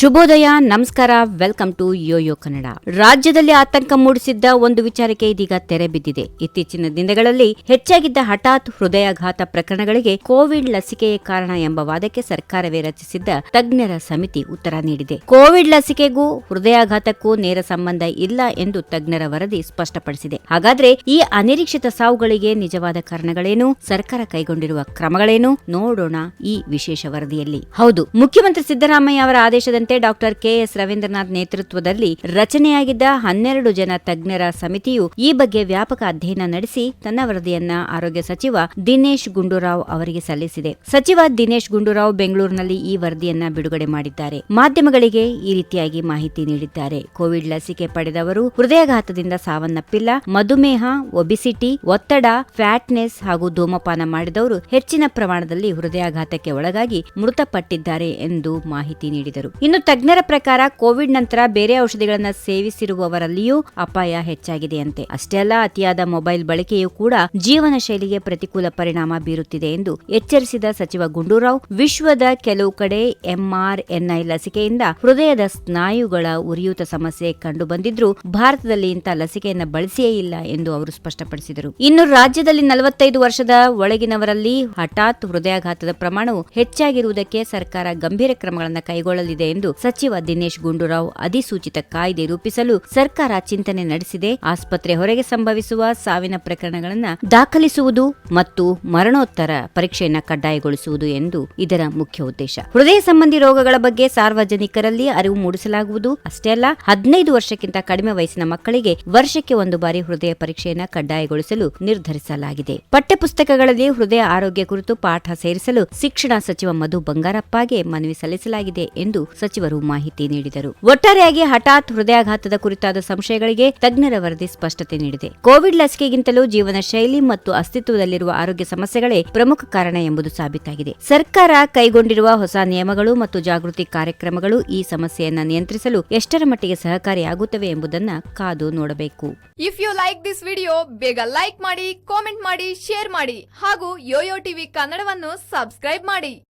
ಶುಭೋದಯ, ನಮಸ್ಕಾರ, welcome to Yoyo Kannada. ರಾಜ್ಯದಲ್ಲಿ ಆತಂಕ ಮೂಡಿಸಿದ್ದ ಒಂದು ವಿಚಾರಕ್ಕೆ ಇದೀಗ ತೆರೆ ಬಿದ್ದಿದೆ. ಇತ್ತೀಚಿನ ದಿನಗಳಲ್ಲಿ ಹೆಚ್ಚಾಗಿದ್ದ ಹಠಾತ್ ಹೃದಯಾಘಾತ ಪ್ರಕರಣಗಳಿಗೆ ಕೋವಿಡ್ ಲಸಿಕೆಯೇ ಕಾರಣ ಎಂಬ ವಾದಕ್ಕೆ ಸರ್ಕಾರವೇ ರಚಿಸಿದ್ದ ತಜ್ಞರ ಸಮಿತಿ ಉತ್ತರ ನೀಡಿದೆ. ಕೋವಿಡ್ ಲಸಿಕೆಗೂ ಹೃದಯಾಘಾತಕ್ಕೂ ನೇರ ಸಂಬಂಧ ಇಲ್ಲ ಎಂದು ತಜ್ಞರ ವರದಿ ಸ್ಪಷ್ಟಪಡಿಸಿದೆ. ಹಾಗಾದ್ರೆ ಈ ಅನಿರೀಕ್ಷಿತ ಸಾವುಗಳಿಗೆ ನಿಜವಾದ ಕಾರಣಗಳೇನು? ಸರ್ಕಾರ ಕೈಗೊಂಡಿರುವ ಕ್ರಮಗಳೇನು? ನೋಡೋಣ ಈ ವಿಶೇಷ ವರದಿಯಲ್ಲಿ. ಹೌದು, ಮುಖ್ಯಮಂತ್ರಿ ಸಿದ್ದರಾಮಯ್ಯ ಅವರ ಆದೇಶದಂತೆ ಡಾಕ್ಟರ್ ಕೆಎಸ್ ರವೀಂದ್ರನಾಥ್ ನೇತೃತ್ವದಲ್ಲಿ ರಚನೆಯಾಗಿದ್ದ ಹನ್ನೆರಡು ಜನ ತಜ್ಞರ ಸಮಿತಿಯು ಈ ಬಗ್ಗೆ ವ್ಯಾಪಕ ಅಧ್ಯಯನ ನಡೆಸಿ ತನ್ನ ವರದಿಯನ್ನ ಆರೋಗ್ಯ ಸಚಿವ ದಿನೇಶ್ ಗುಂಡೂರಾವ್ ಅವರಿಗೆ ಸಲ್ಲಿಸಿದೆ. ಸಚಿವ ದಿನೇಶ್ ಗುಂಡೂರಾವ್ ಬೆಂಗಳೂರಿನಲ್ಲಿ ಈ ವರದಿಯನ್ನ ಬಿಡುಗಡೆ ಮಾಡಿದ್ದಾರೆ. ಮಾಧ್ಯಮಗಳಿಗೆ ಈ ರೀತಿಯಾಗಿ ಮಾಹಿತಿ ನೀಡಿದ್ದಾರೆ. ಕೋವಿಡ್ ಲಸಿಕೆ ಪಡೆದವರು ಹೃದಯಾಘಾತದಿಂದ ಸಾವನ್ನಪ್ಪಿಲ್ಲ. ಮಧುಮೇಹ, ಒಬಿಸಿಟಿ, ಒತ್ತಡ, ಫ್ಯಾಟ್ನೆಸ್ ಹಾಗೂ ಧೂಮಪಾನ ಮಾಡಿದವರು ಹೆಚ್ಚಿನ ಪ್ರಮಾಣದಲ್ಲಿ ಹೃದಯಾಘಾತಕ್ಕೆ ಒಳಗಾಗಿ ಮೃತಪಟ್ಟಿದ್ದಾರೆ ಎಂದು ಮಾಹಿತಿ ನೀಡಿದರು. ಇನ್ನು ತಜ್ಞರ ಪ್ರಕಾರ ಕೋವಿಡ್ ನಂತರ ಬೇರೆ ಔಷಧಿಗಳನ್ನು ಸೇವಿಸಿರುವವರಲ್ಲಿಯೂ ಅಪಾಯ ಹೆಚ್ಚಾಗಿದೆಯಂತೆ. ಅಷ್ಟೇ ಅಲ್ಲ, ಅತಿಯಾದ ಮೊಬೈಲ್ ಬಳಕೆಯೂ ಕೂಡ ಜೀವನ ಶೈಲಿಗೆ ಪ್ರತಿಕೂಲ ಪರಿಣಾಮ ಬೀರುತ್ತಿದೆ ಎಂದು ಎಚ್ಚರಿಸಿದ ಸಚಿವ ಗುಂಡೂರಾವ್, ವಿಶ್ವದ ಕೆಲವು ಕಡೆ ಎಂಆರ್ಎನ್ಐ ಲಸಿಕೆಯಿಂದ ಹೃದಯದ ಸ್ನಾಯುಗಳ ಉರಿಯೂತ ಸಮಸ್ಯೆ ಕಂಡುಬಂದಿದ್ರೂ ಭಾರತದಲ್ಲಿ ಇಂಥ ಲಸಿಕೆಯನ್ನು ಬಳಸಿಯೇ ಇಲ್ಲ ಎಂದು ಅವರು ಸ್ಪಷ್ಟಪಡಿಸಿದರು. ಇನ್ನು ರಾಜ್ಯದಲ್ಲಿ ನಲವತ್ತೈದು ವರ್ಷದ ಒಳಗಿನವರಲ್ಲಿ ಹಠಾತ್ ಹೃದಯಾಘಾತದ ಪ್ರಮಾಣವು ಹೆಚ್ಚಾಗಿರುವುದಕ್ಕೆ ಸರ್ಕಾರ ಗಂಭೀರ ಕ್ರಮಗಳನ್ನು ಕೈಗೊಳ್ಳಲಿದೆ ಎಂದು ಸಚಿವ ದಿನೇಶ್ ಗುಂಡೂರಾವ್ ಅಧಿಸೂಚಿತ ಕಾಯ್ದೆ ರೂಪಿಸಲು ಸರ್ಕಾರ ಚಿಂತನೆ ನಡೆಸಿದೆ. ಆಸ್ಪತ್ರೆ ಹೊರಗೆ ಸಂಭವಿಸುವ ಸಾವಿನ ಪ್ರಕರಣಗಳನ್ನು ದಾಖಲಿಸುವುದು ಮತ್ತು ಮರಣೋತ್ತರ ಪರೀಕ್ಷೆಯನ್ನು ಕಡ್ಡಾಯಗೊಳಿಸುವುದು ಎಂದು ಇದರ ಮುಖ್ಯ ಉದ್ದೇಶ. ಹೃದಯ ಸಂಬಂಧಿ ರೋಗಗಳ ಬಗ್ಗೆ ಸಾರ್ವಜನಿಕರಲ್ಲಿ ಅರಿವು ಮೂಡಿಸಲಾಗುವುದು. ಅಷ್ಟೇ ಅಲ್ಲ, ಹದಿನೈದು ವರ್ಷಕ್ಕಿಂತ ಕಡಿಮೆ ವಯಸ್ಸಿನ ಮಕ್ಕಳಿಗೆ ವರ್ಷಕ್ಕೆ ಒಂದು ಬಾರಿ ಹೃದಯ ಪರೀಕ್ಷೆಯನ್ನು ಕಡ್ಡಾಯಗೊಳಿಸಲು ನಿರ್ಧರಿಸಲಾಗಿದೆ. ಪಠ್ಯಪುಸ್ತಕಗಳಲ್ಲಿ ಹೃದಯ ಆರೋಗ್ಯ ಕುರಿತು ಪಾಠ ಸೇರಿಸಲು ಶಿಕ್ಷಣ ಸಚಿವ ಮಧು ಬಂಗಾರಪ್ಪಗೆ ಮನವಿ ಸಲ್ಲಿಸಲಾಗಿದೆ ಎಂದು ಸಚಿವರು ಮಾಹಿತಿ ನೀಡಿದರು. ಒಟ್ಟಾರೆಯಾಗಿ ಹಠಾತ್ ಹೃದಯಾಘಾತದ ಕುರಿತಾದ ಸಂಶಯಗಳಿಗೆ ತಜ್ಞರ ವರದಿ ಸ್ಪಷ್ಟತೆ ನೀಡಿದೆ. ಕೋವಿಡ್ ಲಸಿಕೆಗಿಂತಲೂ ಜೀವನ ಶೈಲಿ ಮತ್ತು ಅಸ್ತಿತ್ವದಲ್ಲಿರುವ ಆರೋಗ್ಯ ಸಮಸ್ಯೆಗಳೇ ಪ್ರಮುಖ ಕಾರಣ ಎಂಬುದು ಸಾಬೀತಾಗಿದೆ. ಸರ್ಕಾರ ಕೈಗೊಂಡಿರುವ ಹೊಸ ನಿಯಮಗಳು ಮತ್ತು ಜಾಗೃತಿ ಕಾರ್ಯಕ್ರಮಗಳು ಈ ಸಮಸ್ಯೆಯನ್ನು ನಿಯಂತ್ರಿಸಲು ಎಷ್ಟರ ಮಟ್ಟಿಗೆ ಸಹಕಾರಿಯಾಗುತ್ತವೆ ಎಂಬುದನ್ನು ಕಾದು ನೋಡಬೇಕು. If you like this video ಬೇಗ ಲೈಕ್ ಮಾಡಿ ಕಾಮೆಂಟ್ ಮಾಡಿ ಶೇರ್ ಮಾಡಿ ಹಾಗೂ ಯೋಯೋ ಟಿವಿ ಕನ್ನಡವನ್ನು ಸಬ್ಸ್ಕ್ರೈಬ್ ಮಾಡಿ.